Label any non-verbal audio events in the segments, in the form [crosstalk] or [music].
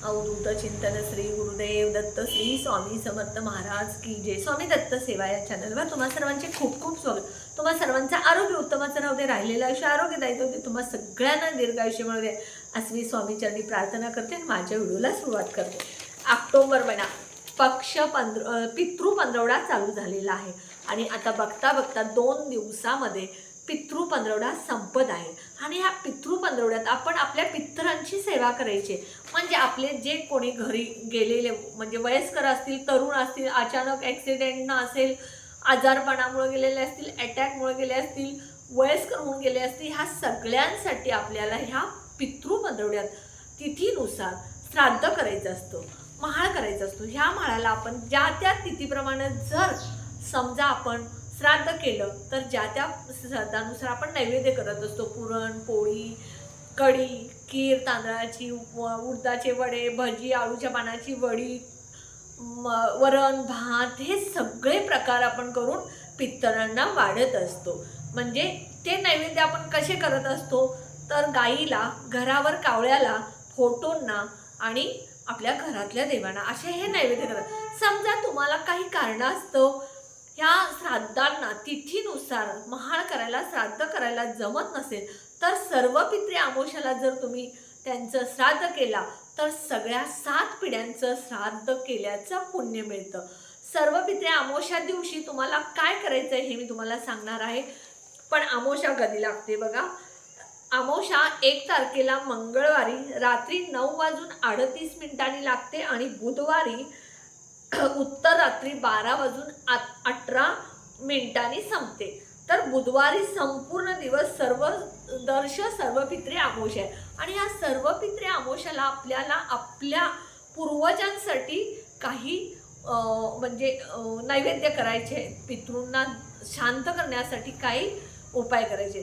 अवधूत चिंतन श्री गुरुदेव दत्त श्री स्वामी समर्थ महाराज की जय. स्वामी दत्त सेवा या चॅनलवर तुम्हा सर्वांचे खूप खूप स्वागत. तुम्हा सर्वांचं आरोग्य उत्तमाचं राहू दे राहिलेलं आयुष्य आरोग्यदायी होते तुम्हा सगळ्यांना दीर्घायुष्य मिळू दे असं मी स्वामीचरणी प्रार्थना करते आणि माझ्या व्हिडिओला सुरुवात करते. ऑक्टोबर महिना पक्ष पंधर पितृ पंधरवडा चालू झालेला आहे. आणि आता बघता बघता दोन दिवसामध्ये पितृ पंधरवडा संपत आहे. आणि ह्या पितृ पंधरवड्यात आपण आपल्या पितरांची सेवा करायची. म्हणजे आपले जे कोणी घरी गेलेले म्हणजे वयस्कर असतील तरुण असतील अचानक ॲक्सिडेंटनं असेल आजारपणामुळे गेलेले असतील अटॅकमुळे गेले असतील वयस्कर होऊन गेले असतील ह्या सगळ्यांसाठी आपल्याला ह्या पितृ पंधरवड्यात तिथीनुसार श्राद्ध करायचं असतं महाळ करायचा असतो. ह्या महाळाला आपण ज्या त्या तिथीप्रमाणे जर समजा आपण श्राद्ध केलं तर ज्या त्या श्राद्धानुसार आपण नैवेद्य करत असतो. पुरण पोळी कढी खीर तांदळाची उडदाचे वडे भजी आळूच्या पानाची वडी म- वरण भात हे सगळे प्रकार आपण करून पितरांना वाढत असतो. म्हणजे ते नैवेद्य आपण कसे करत असतो? तर गाईला घरावर कावळ्याला फोटोंना आणि आपल्या घरातल्या देवांना असे हे नैवेद्य करत. समजा तुम्हाला काही कारणास्तव ह्या श्राद्धांना तिथीनुसार महाळ करायला श्राद्ध करायला जमत नसेल तर सर्व पित्रे आमोशाला जर तुम्ही त्यांचं श्राद्ध केला तर सगळ्या सात पिढ्यांचं श्राद्ध केल्याचं पुण्य मिळतं. सर्व पित्रे आमोशा दिवशी तुम्हाला काय करायचं आहे हे मी तुम्हाला सांगणार आहे. पण आमोशा कधी लागते बघा. आमोशा एक तारखेला मंगळवारी रात्री नऊ वाजून अडतीस मिनिटांनी लागते आणि बुधवारी [coughs] उत्तर रात्री बारा वाजून आ- अठरा मिनिटांनी संपते. तर बुधवारी संपूर्ण दिवस सर्व दर्श सर्व पित्रे आमोश आहे. आणि या सर्व पित्रे आमोशाला आपल्याला आपल्या पूर्वजांसाठी काही अं, म्हणजे नैवेद्य करायचे पितृंना शांत करण्यासाठी काही उपाय करायचे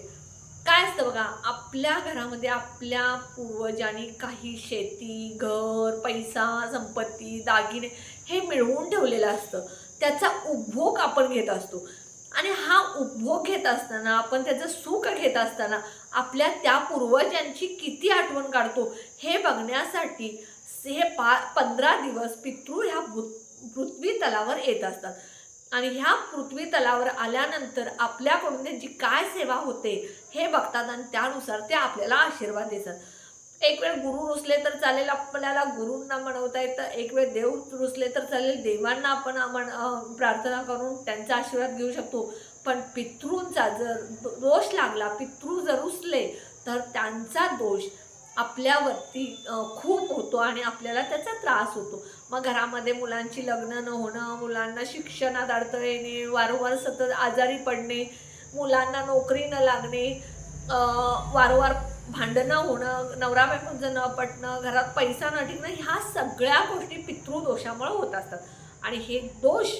काय असतं बघा आपल्या घरामध्ये आपल्या पूर्वजांनी काही शेती घर पैसा संपत्ती दागिने हे मिळवून ठेवलेलं असतं. त्याचा उपभोग आपण घेत असतो. आणि हा उपभोग घेत असताना आपण त्याचं सुख घेत असताना आपल्या त्या पूर्वजांची किती आठवण काढतो हे बघण्यासाठी हे पा पंधरा दिवस पितृ ह्या पृथ्वी तलावर येत असतात. आणि ह्या पृथ्वी तलावर आल्यानंतर आपल्याकडून त्यांची काय सेवा होते हे बघतात आणि त्यानुसार ते आपल्याला आशीर्वाद देतात. एक वेळ गुरु रुसले तर चालेल आपल्याला गुरूंना म्हणवता येतं. एक वेळ देव रुसले तर चालेल देवांना आपण म्हण प्रार्थना करून त्यांचा आशीर्वाद घेऊ शकतो. पण पितृंचा जर दोष लागला पितृ जर रुसले तर त्यांचा दोष आपल्यावरती खूप होतो आणि आपल्याला त्याचा त्रास होतो. मग घरामध्ये मुलांची लग्न न होणं मुलांना शिक्षणात अडथळे येणे वारंवार सतत आजारी पडणे मुलांना नोकरी न लागणे वारंवार भांडणं होणं नवरा बायकोंचं न पटणं घरात पैसा न टिकणं ह्या सगळ्या गोष्टी पितृदोषामुळे होत असतात. आणि हे दोष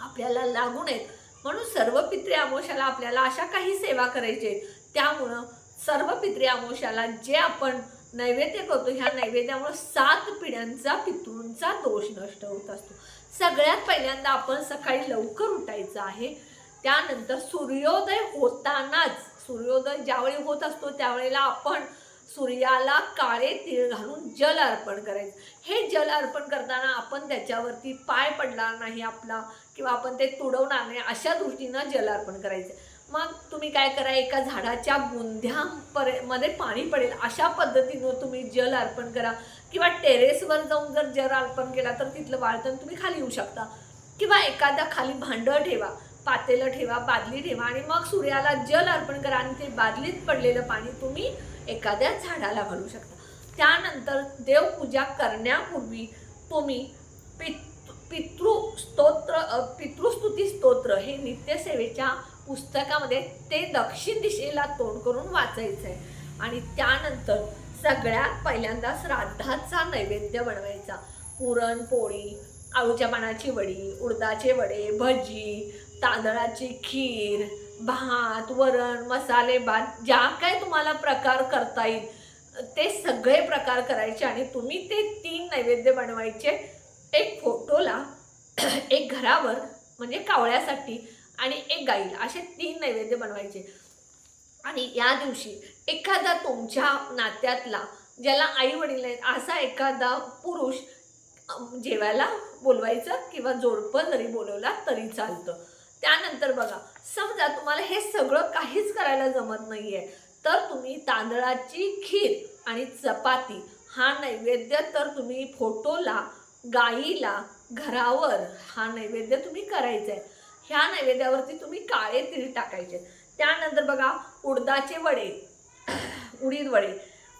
आपल्याला लागू नयेत म्हणून सर्व पित्रे आमोशाला आपल्याला अशा काही सेवा करायचे आहेत. त्यामुळं सर्व पित्रे आमोशाला जे आपण नैवेद्य करतो ह्या नैवेद्यामुळे सात पिढ्यांचा पितृंचा दोष नष्ट होत असतो. सगळ्यात पहिल्यांदा आपण सकाळी लवकर उठायचं आहे. त्यानंतर सूर्योदय होतानाच सूर्योदय ज्यावेळी होत असतो त्यावेळेला आपण सूर्याला काळे तीळ घालून जल अर्पण करायचं. हे जल अर्पण करताना आपण त्याच्यावरती पाय पडणार नाही आपला किंवा आपण ते तुडवणार नाही अशा दृष्टीनं जल अर्पण करायचं. मग तुम्ही काय करा एका झाडाच्या बुंध्यापरे मध्ये पाणी पडेल अशा पद्धतीनं तुम्ही जल अर्पण करा. किंवा टेरेसवर जाऊन जर जल अर्पण केला तर तिथलं वाळतण तुम्ही खाली येऊ शकता. किंवा एखाद्या खाली भांडं ठेवा. पातेलं ठेवा बादली ठेवा आणि मग सूर्याला जल अर्पण करा आणि ते बादलीत पडलेलं पाणी तुम्ही एखाद्या झाडाला घालू शकता. त्यानंतर देवपूजा करण्यापूर्वी तुम्ही पित पितृ स्तोत्र पितृस्तुती स्तोत्र हे नित्यसेवेच्या पुस्तकामध्ये ते दक्षिण दिशेला तोंड करून वाचायचं आहे आणि त्यानंतर सगळ्यात पहिल्यांदा श्राद्धाचा नैवेद्य बनवायचा. पुरणपोळी आळूच्या पानाची वडी उडदाचे वडे भजी तांदळाची खीर भात वरण मसाले भात ज्या काय तुम्हाला प्रकार करता येईल ते सगळे प्रकार करायचे आणि तुम्ही ते तीन नैवेद्य बनवायचे. एक फोटोला [clears throat] एक घरावर म्हणजे कावळ्यासाठी आणि एक गाईला असे तीन नैवेद्य बनवायचे. आणि या दिवशी एखादा तुमच्या नात्यातला ज्याला आई वडील आहेत असा एखादा पुरुष जेवायला बोलवायचं किंवा जोडपं जरी बोलवला तरी चालतं. त्यानंतर बघा समजा तुम्हाला हे सगळं काहीच करायला जमत नाही आहे तर तुम्ही तांदळाची खीर आणि चपाती हा नैवेद्य तर तुम्ही फोटोला गाईला घरावर हा नैवेद्य तुम्ही करायचा आहे ह्या नैवेद्यावरती तुम्ही काळे तीळ टाकायचे. त्यानंतर बघा उडदाचे वडे [coughs] उडीद वडे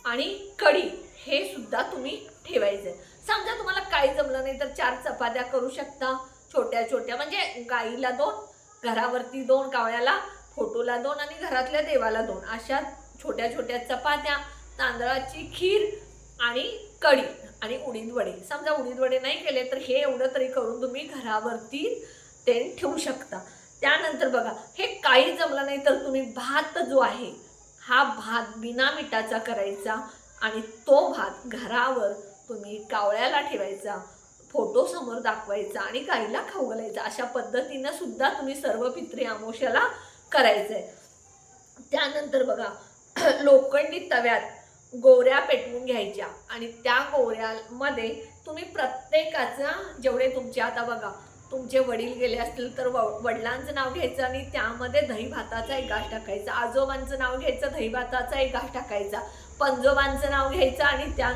आणि कढी हे सुद्धा तुम्ही ठेवायचे. समजा तुम्हाला काही जमलं नाही तर चार चपात्या करू शकता छोट्या छोट्या म्हणजे गाईला दोन घरावरती दोन कावळ्याला फोटोला दोन आणि घरातल्या देवाला दोन. अशा छोट्या छोट्या चपात्या तांदळाची खीर आणि कढी आणि उडीद वडे. समजा उडीद वडे नाही केले तर हे एवढं तरी करून तुम्ही घरावरती ते ठेवू शकता. त्यानंतर बघा हे काही जमलं नाही तर तुम्ही भात जो आहे हा भात बिना मिठाचा करायचा आणि तो भात घरावर तुम्ही कावळ्याला ठेवायचा. फोटो समोर दाखवायचा आणि गाईला खाऊ घालायचा. अशा पद्धतीनं सुद्धा तुम्ही सर्व पित्री करायचं करायचंय. त्यानंतर बघा [clears throat] लोखंडी तव्यात गोऱ्या पेटवून घ्यायच्या आणि त्या गोऱ्यामध्ये तुम्ही प्रत्येकाचा जेवढे तुमचे आता बघा तुमचे वडील गेले असतील तर व- वडिलांचं नाव घ्यायचं आणि त्यामध्ये दही भाताचा एक घास टाकायचा. आजोबांचं नाव घ्यायचं दही भाताचा एक घास टाकायचा. पंजोबांचं नाव घ्यायचं आणि त्या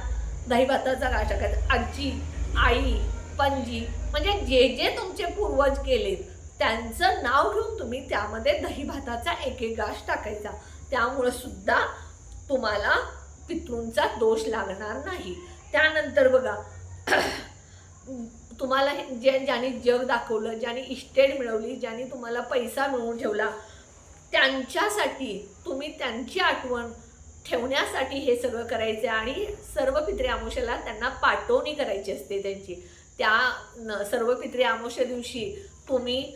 दही भाताचा घास टाकायचा. आजी आई पणजी म्हणजे जे जे तुमचे पूर्वज केलेत त्यांचं नाव घेऊन तुम्ही त्यामध्ये दही भाताचा एक एक गाश टाकायचा. त्यामुळं सुद्धा तुम्हाला पितृंचा दोष लागणार नाही. त्यानंतर बघा [clears throat] तुम्हाला जे ज्याने जग दाखवलं ज्याने इस्टेट मिळवली ज्याने तुम्हाला पैसा मिळवून ठेवला त्यांच्यासाठी तुम्ही त्यांची आठवण ठेवण्यासाठी हे सगळं करायचं आहे आणि सर्व पित्रे आमोशाला त्यांना पाठवणी करायची असते त्यांची. त्या न- सर्व पित्रे आमोशा दिवशी तुम्ही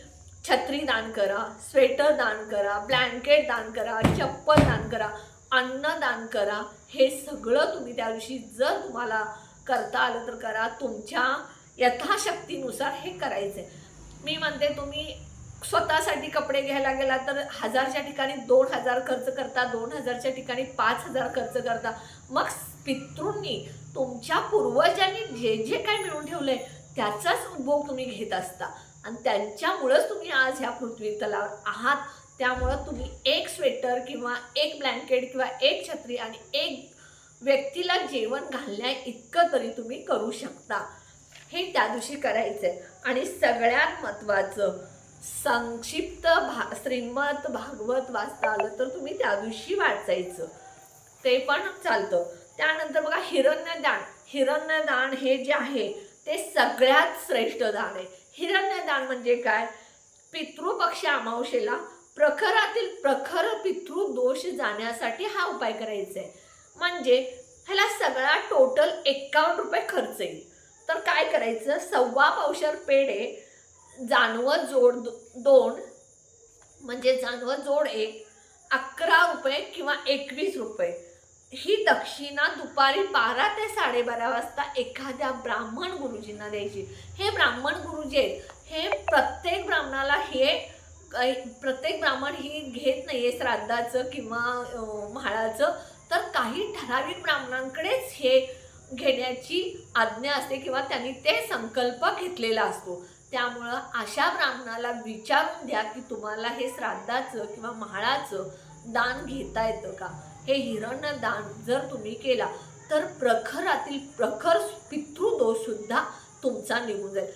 छत्री दान करा स्वेटर दान करा ब्लँकेट दान करा चप्पल दान करा अन्न दान करा हे सगळं तुम्ही त्या दिवशी जर तुम्हाला करता आलं तर करा. तुमच्या यथाशक्तीनुसार हे करायचं आहे मी म्हणते तुम्ही स्वतःसाठी कपडे घ्यायला गेला तर हजारच्या ठिकाणी दोन हजार खर्च करता दोन हजारच्या ठिकाणी पाच हजार खर्च करता. मग पितृंनी तुमच्या पूर्वजांनी जे जे काय मिळवून ठेवलंय त्याचाच उपभोग तुम्ही घेत असता. आणि त्यांच्यामुळंच तुम्ही आज ह्या पृथ्वी तलावर आहात. त्यामुळं तुम्ही एक स्वेटर किंवा एक ब्लँकेट किंवा एक छत्री आणि एक व्यक्तीला जेवण घालण्या इतकं तरी तुम्ही करू शकता. हे त्या दिवशी करायचं आहे आणि सगळ्यात महत्त्वाचं संक्षिप्त भा श्रीमत भागवत वाचता आलं तर तुम्ही त्या दिवशी वाचायचं. ते पण चालतं. त्यानंतर बघा हिरण्यदान. हिरण्यदान हे जे आहे ते सगळ्यात श्रेष्ठ दान आहे. हिरण्यदान म्हणजे काय? पितृपक्ष अमावशेला प्रखरातील प्रखर पितृ दोष जाण्यासाठी हा उपाय करायचा आहे म्हणजे ह्याला सगळा टोटल एक्कावन्न रुपये खर्च येईल. तर काय करायचं? सव्वा पावशर पेढे जानवं जोड दो- दोन म्हणजे जानवं जोड एक अकरा रुपये किंवा एकवीस रुपये. ही दक्षिणा दुपारी बारा ते साडेबारा वाजता एखाद्या ब्राह्मण गुरुजींना द्यायची. हे ब्राह्मण गुरुजी आहेत. हे प्रत्येक ब्राह्मणाला हे प्रत्येक ब्राह्मण ही घेत नाहीये श्राद्धाचं किंवा म्हाळाचं तर काही ठराविक ब्राह्मणांकडेच हे घेण्याची आज्ञा असते किंवा त्यांनी ते संकल्प घेतलेला असतो. त्यामुळं अशा ब्राह्मणाला विचारून द्या की तुम्हाला हे श्राद्धाचं किंवा म्हाळाचं दान घेता येतं का? हे हिरण्य दान जर तुम्ही केला तर प्रखरातील प्रखर पितृदोषसुद्धा तुमचा निघून जाईल.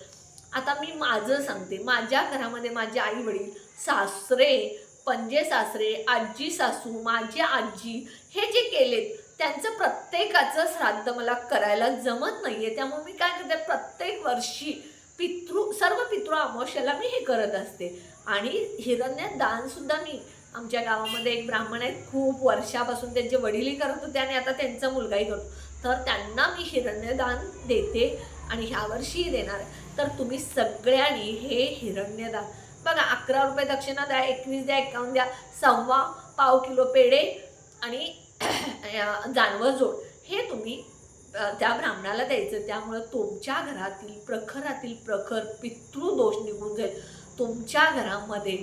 आता मी माझं सांगते. माझ्या घरामध्ये माझे आई वडील सासरे पंजे सासरे आजी सासू माझी आजी हे जे केलेत त्यांचं प्रत्येकाचं श्राद्ध मला करायला जमत नाही आहे त्यामुळे मी काय करते? प्रत्येक वर्षी पितृ सर्व पितृ अमावस्याला मी हे करत असते. आणि हिरण्य दानसुद्धा मी आमच्या गावामध्ये एक ब्राह्मण आहेत खूप वर्षापासून त्यांचे वडीलही करत होते आणि आता त्यांचा मुलगाही करतो. तर त्यांना मी हिरण्यदान देते आणि ह्या वर्षीही देणार. आहे तर तुम्ही सगळ्यांनी हे हिरण्यदान बघा अकरा रुपये दक्षिणा द्या एकवीस द्या एकावन्न द्या सव्वा पाव किलो पेढे आणि [clears throat] जानवर जोड. हे तुम्ही त्या ब्राह्मणाला द्यायचं. त्यामुळं तुमच्या घरातील प्रखरातील प्रखर पितृदोष निघून जाईल. तुमच्या घरामध्ये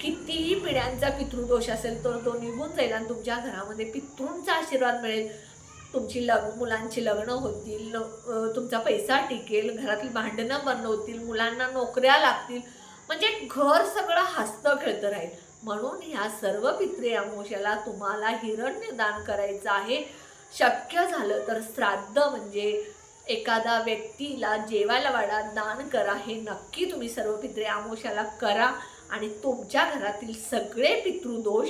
कितीही पिढ्यांचा पितृदोष असेल तर तो निघून जाईल आणि तुमच्या घरामध्ये पितृंचा आशीर्वाद मिळेल. तुमची लग मुलांची लग्न होतील तुमचा पैसा टिकेल घरातील भांडणं बंद होतील मुलांना नोकऱ्या लागतील. म्हणजे घर सगळं हसतं खेळतं राहील. म्हणून ह्या सर्व पित्रे अमोशाला तुम्हाला हिरण्य दान करायचं आहे. शक्य झालं तर श्राद्ध म्हणजे एखादा व्यक्तीला जेवायला वाडा दान करा हे नक्की तुम्ही सर्व पित्रे आमोशाला करा आणि तुमच्या घरातील सगळे पितृदोष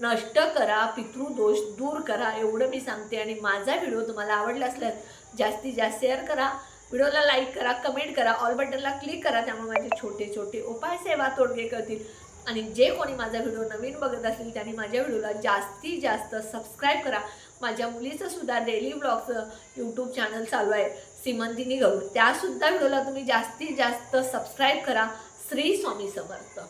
नष्ट करा पितृदोष दूर करा एवढं मी सांगते. आणि माझा व्हिडिओ तुम्हाला आवडला असल्यास जास्तीत जास्त शेअर करा. व्हिडिओला लाईक करा कमेंट करा ऑल बटनला क्लिक करा. त्यामुळे माझे छोटे छोटे उपाय सेवा तोडगे करतील. आणि जे कोणी माझा व्हिडिओ नवीन बघत असतील त्यांनी माझ्या व्हिडिओला जास्तीत जास्त सबस्क्राईब करा. माझ्या मुलीचं सुद्धा डेली ब्लॉगचं यूट्यूब चॅनल चालू आहे सीमंतिनी गौड त्यासुद्धा व्हिडिओला तुम्ही जास्तीत जास्त सबस्क्राईब करा श्री स्वामी समर्थ.